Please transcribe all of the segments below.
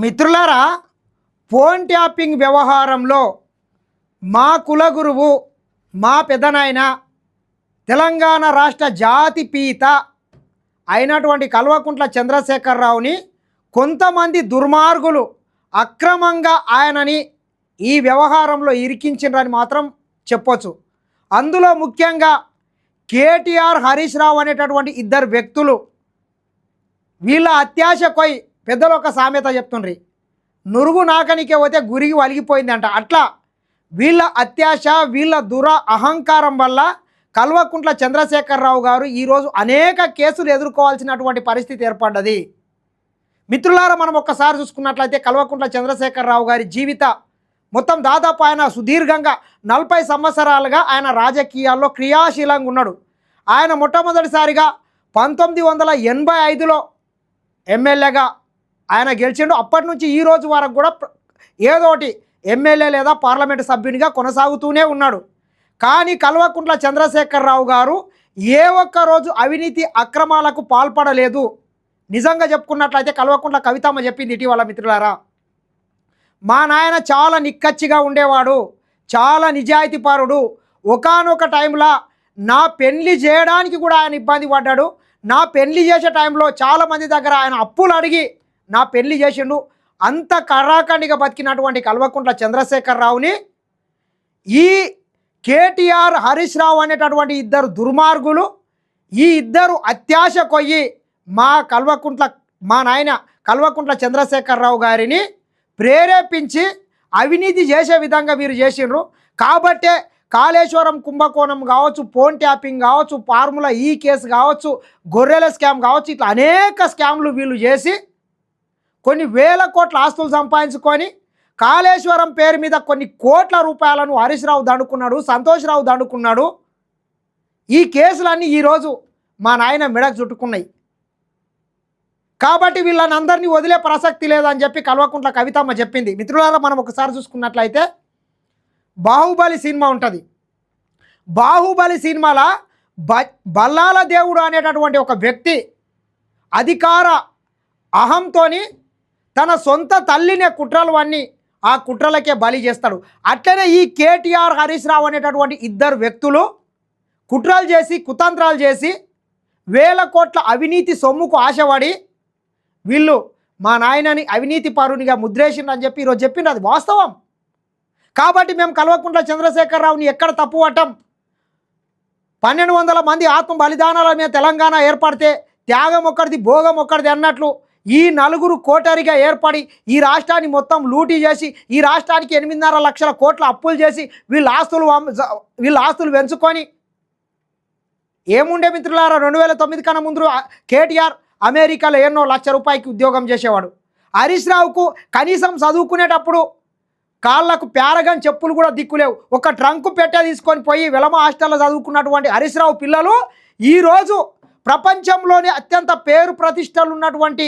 మిత్రులారా phone tapping వ్యవహారంలో మా కులగురువు మా పెదనాయన తెలంగాణ రాష్ట్ర జాతిపీత అయినటువంటి కల్వకుంట్ల చంద్రశేఖరరావుని కొంతమంది దుర్మార్గులు అక్రమంగా ఆయనని ఈ వ్యవహారంలో ఇరికించిండ్రని మాత్రం చెప్పొచ్చు. అందులో ముఖ్యంగా కేటీఆర్ హరీష్ రావు అనేటటువంటి ఇద్దరు వ్యక్తులు వీళ్ళ అత్యాశ కొయ్ పెద్దలు ఒక సామెత చెప్తుండ్రి. నురుగు నాకనికే పోతే గురిగి వలిగిపోయిందంట. అట్లా వీళ్ళ అత్యాశ వీళ్ళ దుర అహంకారం వల్ల కల్వకుంట్ల చంద్రశేఖరరావు గారు ఈరోజు అనేక కేసులు ఎదుర్కోవాల్సినటువంటి పరిస్థితి ఏర్పడ్డది. మిత్రులారా మనం ఒక్కసారి చూసుకున్నట్లయితే కల్వకుంట్ల చంద్రశేఖరరావు గారి జీవిత మొత్తం దాదాపు ఆయన సుదీర్ఘంగా నలభై సంవత్సరాలుగా ఆయన రాజకీయాల్లో క్రియాశీలంగా ఉన్నాడు. ఆయన మొట్టమొదటిసారిగా పంతొమ్మిది వందల ఎనభై ఐదులో ఎమ్మెల్యేగా ఆయన గెలిచిండు. అప్పటి నుంచి ఈ రోజు వరకు కూడా ఏదోటి ఎమ్మెల్యే లేదా పార్లమెంటు సభ్యునిగా కొనసాగుతూనే ఉన్నాడు. కానీ కల్వకుంట్ల చంద్రశేఖరరావు గారు ఏ ఒక్క రోజు అవినీతి అక్రమాలకు పాల్పడలేదు. నిజంగా చెప్పుకున్నట్లయితే కల్వకుంట్ల కవితమ్మ చెప్పింది ఇటీవల మిత్రులారా. మా నాయన చాలా నిక్కచ్చిగా ఉండేవాడు. చాలా నిజాయితీపరుడు ఒకానొక టైంలో నా పెళ్ళి చేయడానికి కూడా ఆయన ఇబ్బంది పడ్డాడు. నా పెళ్ళి చేసే టైంలో చాలామంది దగ్గర ఆయన అప్పులు అడిగి నా పెళ్ళి చేసిండు. అంత కర్రాకండిగా బతికినటువంటి కల్వకుంట్ల చంద్రశేఖరరావుని ఈ కేటీఆర్ హరీష్ రావు అనేటటువంటి ఇద్దరు దుర్మార్గులు ఈ ఇద్దరు అత్యాశ కొయ్యి మా కల్వకుంట్ల మా నాయన కల్వకుంట్ల చంద్రశేఖరరావు గారిని ప్రేరేపించి అవినీతి చేసే విధంగా వీరు చేసిండ్రు. కాబట్టే కాళేశ్వరం కుంభకోణం కావచ్చు ఫోన్ ట్యాపింగ్ కావచ్చు ఫార్ములా ఈ కేసు కావచ్చు గొర్రెల స్కామ్ కావచ్చు ఇట్లా అనేక స్కామ్లు వీళ్ళు చేసి కొన్ని వేల కోట్ల ఆస్తులు సంపాదించుకొని కాళేశ్వరం పేరు మీద కొన్ని కోట్ల రూపాయలను హరీష్ రావు దండుకున్నాడు సంతోష్ రావు దండుకున్నాడు. ఈ కేసులన్నీ ఈరోజు మా నాయన మెడకు చుట్టుకున్నాయి. కాబట్టి వీళ్ళని అందరినీ వదిలే ప్రసక్తి లేదని చెప్పి కల్వకుంట్ల కవితమ్మ చెప్పింది. మిత్రులారా మనం ఒకసారి చూసుకున్నట్లయితే బాహుబలి సినిమా ఉంటుంది. బాహుబలి సినిమాల బ బల్లాల దేవుడు అనేటటువంటి ఒక వ్యక్తి అధికార అహంతోని తన సొంత తల్లినే కుట్రలు అన్నీ ఆ కుట్రలకే బలి చేస్తాడు. అట్లనే ఈ కేటీఆర్ హరీష్ రావు అనేటటువంటి ఇద్దరు వ్యక్తులు కుట్రలు చేసి కుతంత్రాలు చేసి వేల కోట్ల అవినీతి సొమ్ముకు ఆశపడి వీళ్ళు మా నాయనని అవినీతి పరునిగా ముద్రేసిండ్రు అని చెప్పి ఈరోజు చెప్పిండ్రు. అది వాస్తవం. కాబట్టి మేము కల్వకుంట్ల చంద్రశేఖరరావుని ఎక్కడ తప్పు పట్టం? పన్నెండు వందల మంది ఆత్మ బలిదానాల మీద తెలంగాణ ఏర్పడితే త్యాగం ఒక్కడిది భోగం ఒక్కడిది అన్నట్లు ఈ నలుగురు కోటరిగా ఏర్పడి ఈ రాష్ట్రాన్ని మొత్తం లూటీ చేసి ఈ రాష్ట్రానికి ఎనిమిదిన్నర లక్షల కోట్ల అప్పులు చేసి వీళ్ళ ఆస్తులు వీళ్ళ ఆస్తులు పెంచుకొని ఏముండే మిత్రులారా? రెండు వేల తొమ్మిది కన్నా ముందు కేటీఆర్ అమెరికాలో ఎన్నో లక్ష రూపాయలకి ఉద్యోగం చేసేవాడు. హరీష్ రావుకు కనీసం చదువుకునేటప్పుడు కాళ్ళకు ప్యారగన్ చెప్పులు కూడా దిక్కులేవు. ఒక ట్రంక్ పెట్టే తీసుకొని పోయి విలమ హాస్టల్లో చదువుకున్నటువంటి హరీష్ రావు పిల్లలు ఈరోజు ప్రపంచంలోని అత్యంత పేరు ప్రతిష్టలు ఉన్నటువంటి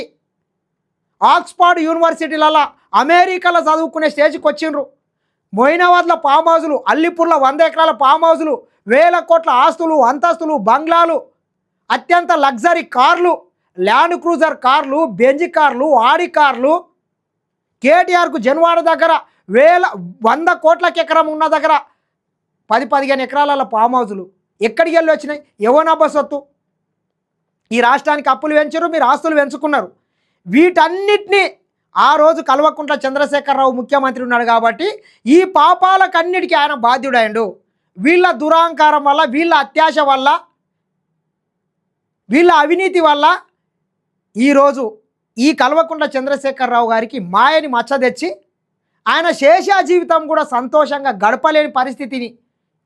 ఆక్స్ఫర్డ్ యూనివర్సిటీలలో అమెరికాలో చదువుకునే స్టేజ్కి వచ్చిండ్రు. మొయినాబాద్లో ఫామ్ హౌజులు అల్లిపూర్లో వంద ఎకరాల ఫామ్ హౌజులు వేల కోట్ల ఆస్తులు అంతస్తులు బంగ్లాలు అత్యంత లగ్జరీ కార్లు ల్యాండ్ క్రూజర్ కార్లు బెంజ్ కార్లు ఆడి కార్లు కేటీఆర్కు జన్వాడ దగ్గర వేల వంద కోట్లకి ఎకరం ఉన్న దగ్గర పది పదిహేను ఎకరాల ఫామ్ హౌజులు ఎక్కడికి వెళ్ళి వచ్చినాయి ఎవనా ఈ రాష్ట్రానికి అప్పులు పెంచారు మీరు ఆస్తులు పెంచుకున్నారు. వీటన్నిటినీ ఆ రోజు కల్వకుంట్ల చంద్రశేఖరరావు ముఖ్యమంత్రి ఉన్నాడు కాబట్టి ఈ పాపాలకన్నిటికీ ఆయన బాధ్యుడైండు వీళ్ళ దురహంకారం వల్ల వీళ్ళ అత్యాశ వల్ల వీళ్ళ అవినీతి వల్ల ఈరోజు ఈ కల్వకుంట్ల చంద్రశేఖరరావు గారికి మాయని మచ్చ తెచ్చి ఆయన శేష జీవితం కూడా సంతోషంగా గడపలేని పరిస్థితిని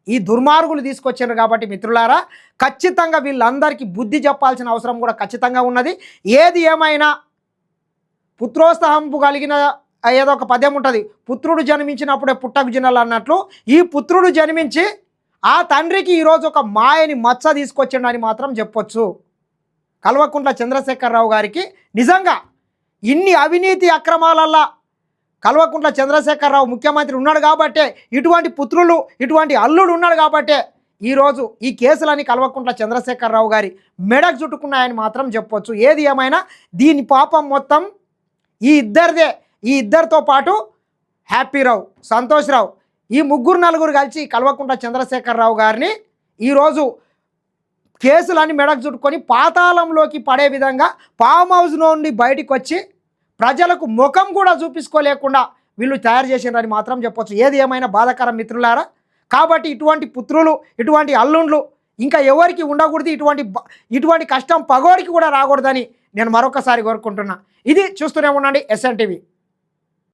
ఈ దుర్మార్గులు తీసుకొచ్చారు కాబట్టి మిత్రులారా ఖచ్చితంగా వీళ్ళందరికీ బుద్ధి చెప్పాల్సిన అవసరం కూడా ఖచ్చితంగా ఉన్నది. ఏది ఏమైనా పుత్రోత్సాహంపు కలిగిన ఏదో ఒక పద్యం ఉంటుంది. పుత్రుడు జన్మించినప్పుడే పుట్టకు జినలు అన్నట్లు ఈ పుత్రుడు జన్మించి ఆ తండ్రికి ఈరోజు ఒక మాయని మచ్చ తీసుకొచ్చిండని మాత్రం చెప్పొచ్చు. కల్వకుంట్ల చంద్రశేఖరరావు గారికి నిజంగా ఇన్ని అవినీతి అక్రమాలల్లా కల్వకుంట్ల చంద్రశేఖరరావు ముఖ్యమంత్రి ఉన్నాడు కాబట్టే ఇటువంటి పుత్రులు ఇటువంటి అల్లుడు ఉన్నాడు కాబట్టే ఈరోజు ఈ కేసులని కల్వకుంట్ల చంద్రశేఖరరావు గారి మెడకు చుట్టుకున్నాయని మాత్రం చెప్పొచ్చు. ఏది ఏమైనా దీని పాపం మొత్తం ఈ ఇద్దరిదే ఈ ఇద్దరితో పాటు హ్యాపీరావు సంతోష్రావు ఈ ముగ్గురు నలుగురు కలిసి కల్వకుంట్ల చంద్రశేఖరరావు గారిని ఈరోజు కేసులన్నీ మెడకు చుట్టుకొని పాతాళంలోకి పడే విధంగా ఫామ్ హౌస్ నుండి బయటికి వచ్చి ప్రజలకు ముఖం కూడా చూపించుకోలేకుండా వీళ్ళు తయారు చేసినారని మాత్రం చెప్పొచ్చు. ఏది ఏమైనా బాధాకరం మిత్రులారా? కాబట్టి ఇటువంటి పుత్రులు ఇటువంటి అల్లుండ్లు ఇంకా ఎవరికి ఉండకూడదు? ఇటువంటి ఇటువంటి కష్టం పగోడికి కూడా రాకూడదని నేను మరొకసారి కోరుకుంటున్నా. ఇది చూస్తూనే ఉండండి ఎస్ఎన్ టీవీ